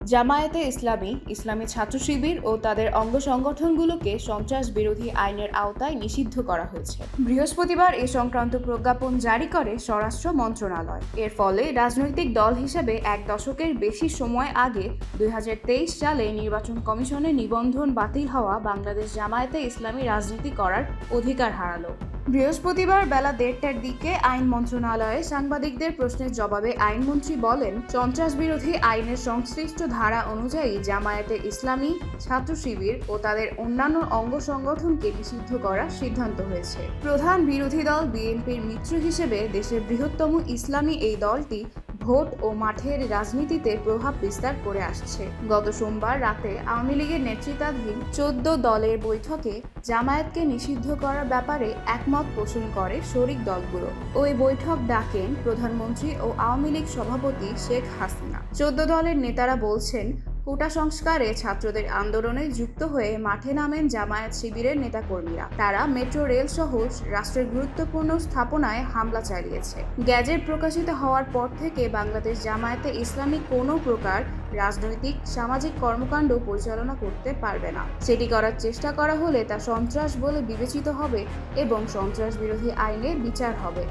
জামায়াতে ইসলামী ইসলামী ছাত্র শিবির ও তাদের অঙ্গ সংগঠনগুলোকে সন্ত্রাস বিরোধী আইনের আওতায় নিষিদ্ধ করা হয়েছে। বৃহস্পতিবার এ সংক্রান্ত প্রজ্ঞাপন জারি করে স্বরাষ্ট্র মন্ত্রণালয়। এর ফলে রাজনৈতিক দল হিসেবে এক দশকের বেশি সময় আগে দু হাজার তেইশ সালে নির্বাচন কমিশনের নিবন্ধন বাতিল হওয়া বাংলাদেশ জামায়াতে ইসলামী রাজনীতি করার অধিকার হারালো। বৃহস্পতিবার বেলা দেড়টার দিকে আইন মন্ত্রণালয়ে সাংবাদিকদের প্রশ্নের জবাবে আইনমন্ত্রী বলেন সন্ত্রাস বিরোধী আইনের সংশ্লিষ্ট ধারা অনুযায়ী জামায়াতে ইসলামী ছাত্র শিবির ও তাদের অন্যান্য অঙ্গ সংগঠনকে নিষিদ্ধ করার সিদ্ধান্ত হয়েছে। প্রধান বিরোধী দল বিএনপির মিত্র হিসেবে দেশের বৃহত্তম ইসলামী এই দলটি ভোট ও মাঠের রাজনীতিতে প্রভাব বিস্তার করে আসছে। গত সোমবার রাতে আওয়ামী লীগের নেতৃত্বাধীন চোদ্দ দলের বৈঠকে জামায়াতকে নিষিদ্ধ করার ব্যাপারে একমত পোষণ করে শরিক দলগুলো। ওই বৈঠক ডাকেন প্রধানমন্ত্রী ও আওয়ামী লীগ সভাপতি শেখ হাসিনা। চোদ্দ দলের নেতারা বলছেন কোটা সংস্কারে ছাত্রদের আন্দোলনে যুক্ত হয়ে মাঠে নামেন জামায়াত শিবিরের নেতাকর্মীরা। তারা মেট্রো, রেল সহ রাষ্ট্রের গুরুত্বপূর্ণ স্থাপনায় হামলা চালিয়েছে। গ্যাজেট প্রকাশিত হওয়ার পর থেকে বাংলাদেশ জামায়াতে ইসলামী কোনো প্রকার রাজনৈতিক, সামাজিক কর্মকাণ্ড পরিচালনা করতে পারবে না। সেটি করার চেষ্টা করা হলে তা সন্ত্রাস বলে বিবেচিত হবে এবং সন্ত্রাস বিরোধী আইনে বিচার হবে।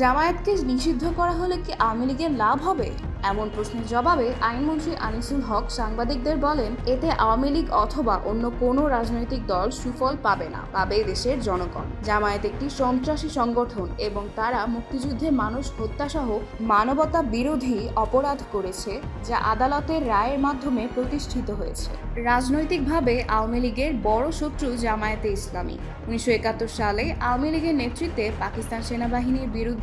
জামায়াতকে নিষিদ্ধ করা হলে কি আওয়ামী লীগের লাভ হবে? এমন প্রশ্নের জবাবে আইনমন্ত্রী আনিসুল হক সাংবাদিকদের বলেন, এতে আওয়ামী লীগ অথবা অন্য কোনো রাজনৈতিক দল সুফল পাবে না, পাবে দেশের জনগণ। জামায়াত একটি সন্ত্রাসী সংগঠন এবং তারা মুক্তিযুদ্ধে মানুষ হত্যাসহ মানবতা বিরোধী অপরাধ করেছে, যা আদালতের রায়ের মাধ্যমে প্রতিষ্ঠিত হয়েছে। রাজনৈতিকভাবে আওয়ামী লীগের বড় শত্রু জামায়াতে ইসলামী। উনিশশো একাত্তর সালে আওয়ামী লীগের নেতৃত্বে পাকিস্তান সেনাবাহিনীর বিরুদ্ধে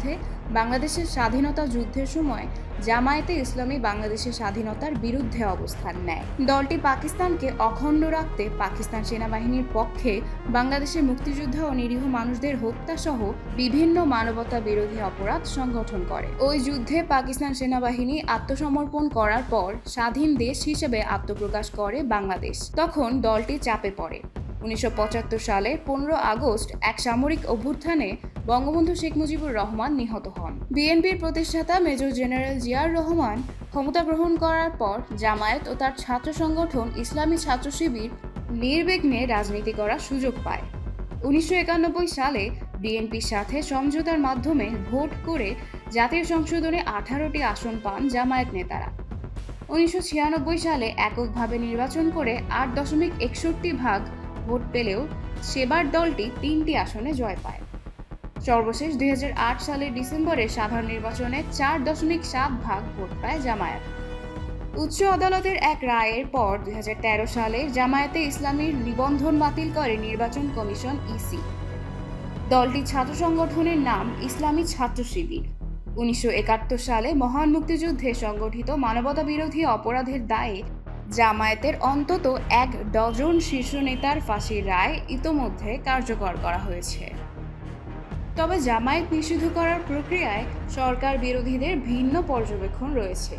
বাংলাদেশের স্বাধীনতা যুদ্ধের সময় জামায়াতে ইসলামী বাংলাদেশের স্বাধীনতার বিরুদ্ধে অবস্থান নেয়। দলটি পাকিস্তানকে অখণ্ড রাখতে পাকিস্তান সেনাবাহিনীর পক্ষে বাংলাদেশের মুক্তিযোদ্ধা ও নিরীহ মানুষদের হত্যা সহ বিভিন্ন মানবতা বিরোধী অপরাধ সংগঠন করে। ওই যুদ্ধে পাকিস্তান সেনাবাহিনী আত্মসমর্পণ করার পর স্বাধীন দেশ হিসেবে আত্মপ্রকাশ করে বাংলাদেশ। তখন দলটি চাপে পড়ে। উনিশশো পঁচাত্তর সালে পনেরো আগস্ট এক সামরিক অভ্যুত্থানে বঙ্গবন্ধু শেখ মুজিবুর রহমান নিহত হন। বিএনপির প্রতিষ্ঠাতা মেজর জেনারেল জিয়ার রহমান ক্ষমতা গ্রহণ করার পর জামায়াত ও তার ছাত্র সংগঠন ইসলামী ছাত্র শিবির নির্বিঘ্নে রাজনীতি করার সুযোগ পায়। উনিশশো একানব্বই সালে বিএনপির সাথে সমঝোতার মাধ্যমে ভোট করে জাতীয় সংশোধনে আঠারোটি আসন পান জামায়াত নেতারা। উনিশশো ছিয়ানব্বই সালে এককভাবে নির্বাচন করে আট দশমিক একষট্টি ভাগ ভোট পেলেও সেবার দলটি তিনটি আসনে জয় পায়। সর্বশেষ দুই হাজার আট সালের ডিসেম্বরে সাধারণ নির্বাচনে চার দশমিক সাত ভাগ ভোট পায় জামায়াত। উচ্চ আদালতের এক রায়ের পর দুই হাজার তেরো সালে জামায়াতে ইসলামীর নিবন্ধন বাতিল করে নির্বাচন কমিশন ইসি। দলটি ছাত্র সংগঠনের নাম ইসলামী ছাত্র শিবির। উনিশশো একাত্তর সালে মহান মুক্তিযুদ্ধে সংগঠিত মানবতা বিরোধী অপরাধের দায়ে জামায়াতের অন্তত এক ডজন শীর্ষ নেতার ফাঁসির রায় ইতোমধ্যে কার্যকর করা হয়েছে। তবে জামায়াত নিষিদ্ধ করার প্রক্রিয়ায় সরকার বিরোধীদের ভিন্ন পর্যবেক্ষণ রয়েছে।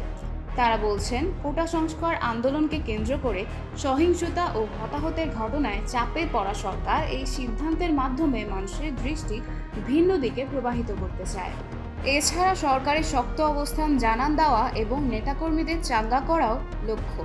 তারা বলছেন, কোটা সংস্কার আন্দোলনকে কেন্দ্র করে সহিংসতা ও হতাহতের ঘটনায় চাপে পড়া সরকার এই সিদ্ধান্তের মাধ্যমে মানুষের দৃষ্টি ভিন্ন দিকে প্রবাহিত করতে চায়। এছাড়া সরকারের শক্ত অবস্থান, জানান দেওয়া এবং নেতাকর্মীদের চাঙ্গা করাও লক্ষ্য।